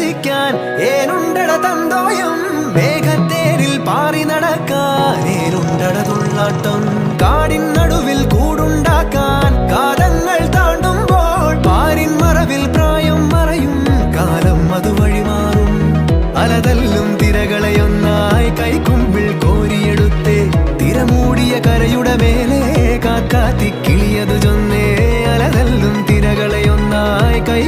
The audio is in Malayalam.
ശ്വസിക്കാൻ ഏനുണ്ടട തന്തോയം. മേഘത്തേരിൽ പാറി നടക്കാൻ ഏനുണ്ടട തുള്ളാട്ടം. കാടിൻ നടുവിൽ കൂടുണ്ടാക്കാൻ കാലങ്ങൾ താണ്ടുമ്പോൾ പാരിൻ മറവിൽ പ്രായം മറയും. കാലം അതുവഴി മാറും. അലതല്ലും തിരകളെയൊന്നായി കൈക്കുമ്പിൾ കോരിയെടുത്തേ. തിരമൂടിയ കരയുടെ മേലെ കാക്കാത്തി കിളിയതു ചൊന്നേ. അലതല്ലും തിരകളെയൊന്നായി കൈ